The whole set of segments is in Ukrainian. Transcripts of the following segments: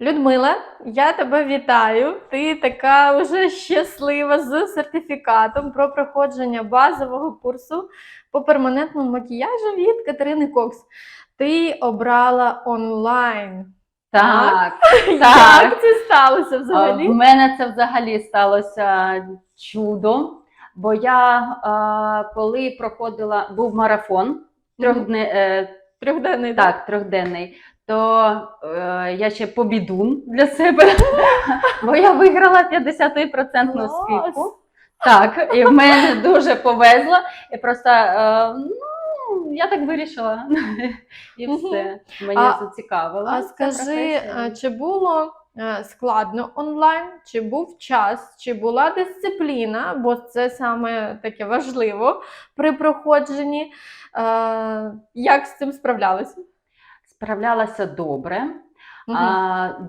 Людмила, я тебе вітаю. Ти така вже щаслива з сертифікатом про проходження базового курсу по перманентному макіяжу від Катерини Кокс. Ти обрала онлайн. Так, Як так. це сталося взагалі? В мене це взагалі сталося чудо, бо я коли проходила, був марафон трьохдне, е, Трьохденний так, трьохденний, то е, я ще побідун для себе, бо я виграла 50% скидку. Так, і в мене дуже повезло. І просто е, ну, я так вирішила. І все. Мені А- зацікавило. А ця скажи, професія. а, чи було е, складно онлайн, чи був час, чи була дисципліна, бо це саме таке важливо при проходженні. Е, Як з цим справлялися? Справлялася добре. Угу.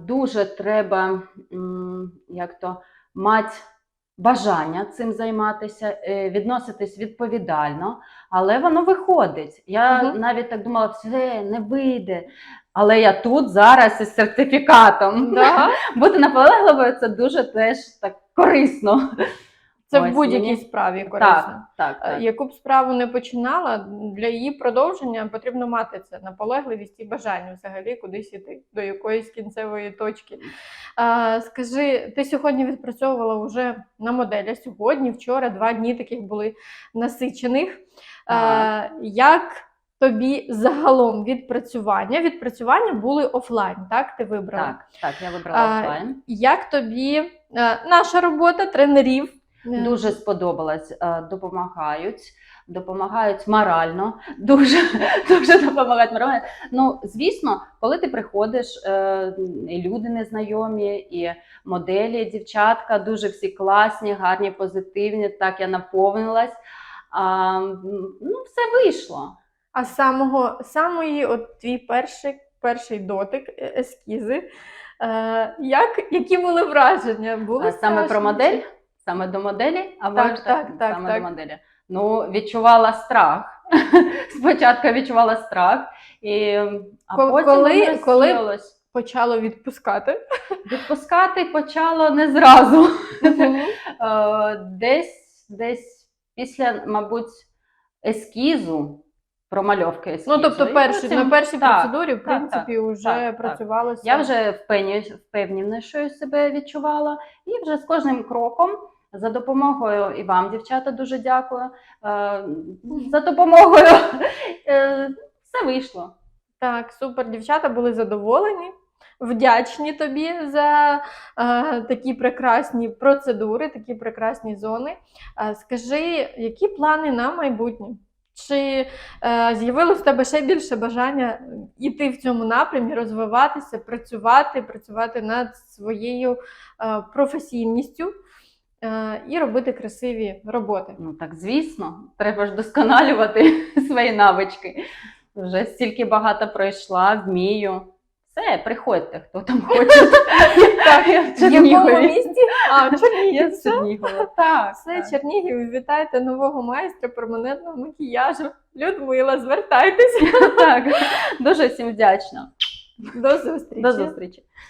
Дуже треба як то, мати бажання цим займатися, е, відноситись відповідально, але воно виходить. Я угу. навіть так думала, все не вийде. Але я тут зараз із сертифікатом. Да? Бути наполегливою це дуже теж так корисно. Це Ось, в будь-якій мені- справі корисно. Так, так, Е, так. Яку б справу не починала, для її продовження потрібно мати це наполегливість і бажання взагалі кудись іти, до якоїсь кінцевої точки. А, скажи, ти сьогодні відпрацьовувала вже на моделі. Сьогодні, вчора, два дні таких були насичених. А, як тобі загалом відпрацювання? Відпрацювання були офлайн, так? Ти вибрала? Так, так, я вибрала А, офлайн. Як тобі е, наша робота тренерів? Е, Дуже сподобалось. Е, Допомагають, допомагають морально, дуже, дуже допомагають морально. Ну, звісно, коли ти приходиш, е, і люди незнайомі, і моделі, дівчатка, дуже всі класні, гарні, позитивні. Так я наповнилась. А, ну, все вийшло. А самого самої, от твій перший, перший дотик, е, ескізи. Е, як, які були враження? Були А саме про модель, саме до моделі, або Так, так, так, саме так. до моделі. Ну, відчувала страх. Спочатку відчувала страх, і, а Ко- потім коли- коли- Почало відпускати. Відпускати почало не зразу. Е, Десь, десь після, мабуть, ескізу, промальовки ескізу. Ну, тобто, перші, потім- на першій так, процедурі, в так, принципі, вже так, так. працювалося. Я вже впевненішою себе відчувала, і вже з кожним кроком. За допомогою і вам, дівчата, дуже дякую. Е, За допомогою е, все вийшло. Так, супер, дівчата були задоволені, вдячні тобі за е, такі прекрасні процедури, такі прекрасні зони. Е, скажи, які плани на майбутнє? Чи е, з'явилось в тебе ще більше бажання йти в цьому напрямі, розвиватися, працювати, працювати над своєю е, професійністю і робити красиві роботи? Ну так, звісно, треба ж досконалювати свої навички. Вже стільки багато пройшла, вмію. Все, приходьте, хто там хоче. Так, я в якому Чернігові. місті? А, Чернігів. в? Чернігові. Так, Все. Чернігів, вітайте нового майстра перманентного макіяжу. Людмила, звертайтеся. так. Дуже всім вдячна. До зустрічі. До зустрічі.